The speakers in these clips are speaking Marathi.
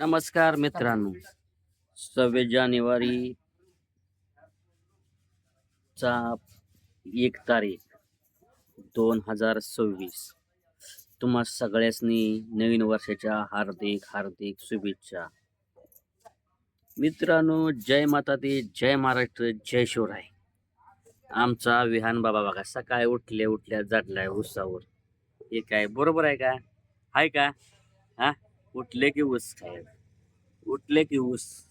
नमस्कार मित्रांनो. सव्वीस जानेवारी चा एक तारीख दोन हजार सव्वीस. तुम्हा सगळ्यांनी नवीन वर्षाच्या हार्दिक हार्दिक शुभेच्छा. मित्रांनो जय माता दी जय महाराष्ट्र जय शिवराय. आमचा विहान बाबा बघा सकाळी उठल्या उठल्या जाडलाय उसावर. हे काय बरोबर आहे का? आहे का? हा? उठले की ऊस खायला. उठले की ऊस.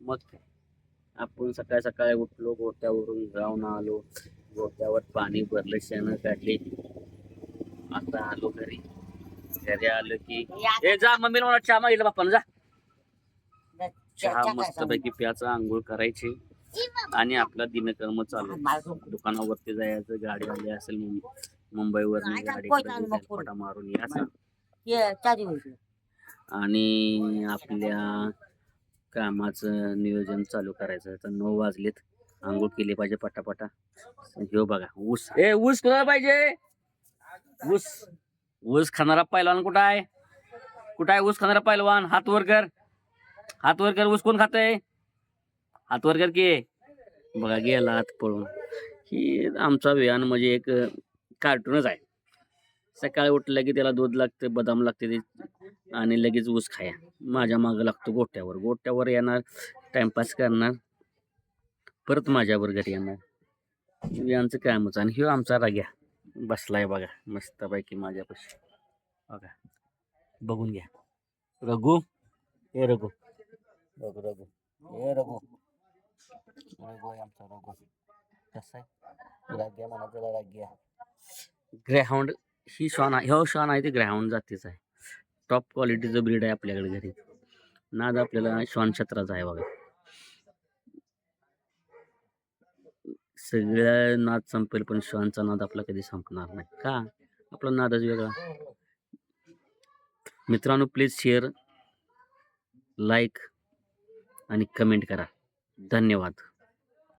मग काय? आपण सकाळी सकाळी उठलो गोट्यावरून जाऊन आलो. गोट्यावर पाणी भरले शेण काढले. आता आलो घरी. घरी आलो की हे जा मम्मी मला चहा मागितला बाप्पानं जा. चहा मस्तपैकी प्याचा आंघोळ करायची. आणि आपला दिनकर्म चालू. दुकानावरती जायचं गाडी आली असेल मुंबईवर गाडी मारून यायचं. आणि आपल्या कामाचं नियोजन चालू करायचं. तर नऊ वाजलेत. आंघोळ केली पाहिजे पटापटा. घेऊ बघा ऊस. ए ऊस कुणाला पाहिजे? ऊस. ऊस खाणारा पैलवान कुठं आहे? कुठं आहे ऊस खाणारा पैलवान? हात वर कर. हात वर कर. ऊस कोण खातंय? हात वर कर की. बघा गेला हात पळून. ही आमचा व्यान म्हणजे एक कार्टूनच आहे. सकाळी उठलं की त्याला दूध लागतं बदाम लागते ते आणि लगेच ऊस खाया. माझ्या मागं लागतो गोट्यावर. गोट्यावर येणार टाइमपास करणार परत माझ्यावर घरी येणार. यांचं कामच आणि ह्यो आमचा राग्या बसलाय बघा मस्तपैकी माझ्यापाशी. बघा. बघून घ्या. रघु हे रघु. रघु रघु. हे रघु. रघु आहे आमचा रघु. कसं आहे राग्या म्हणा त्याला राग्या. ग्रेहाउंड ही श्वान आहे. ह्यो श्वान आहे ते ग्रेहाउंड जातीच आहे. टॉप क्वालिटीचं ब्रीड आहे आपल्याकडे घरी. नाद आपल्याला श्वान क्षेत्राचा आहे बघा. सगळ्या नाद संपेल पण श्वानचा नाद आपला कधी संपणार नाही. का? आपला नादच वेगळा. मित्रांनो प्लीज शेअर लाईक आणि कमेंट करा. धन्यवाद.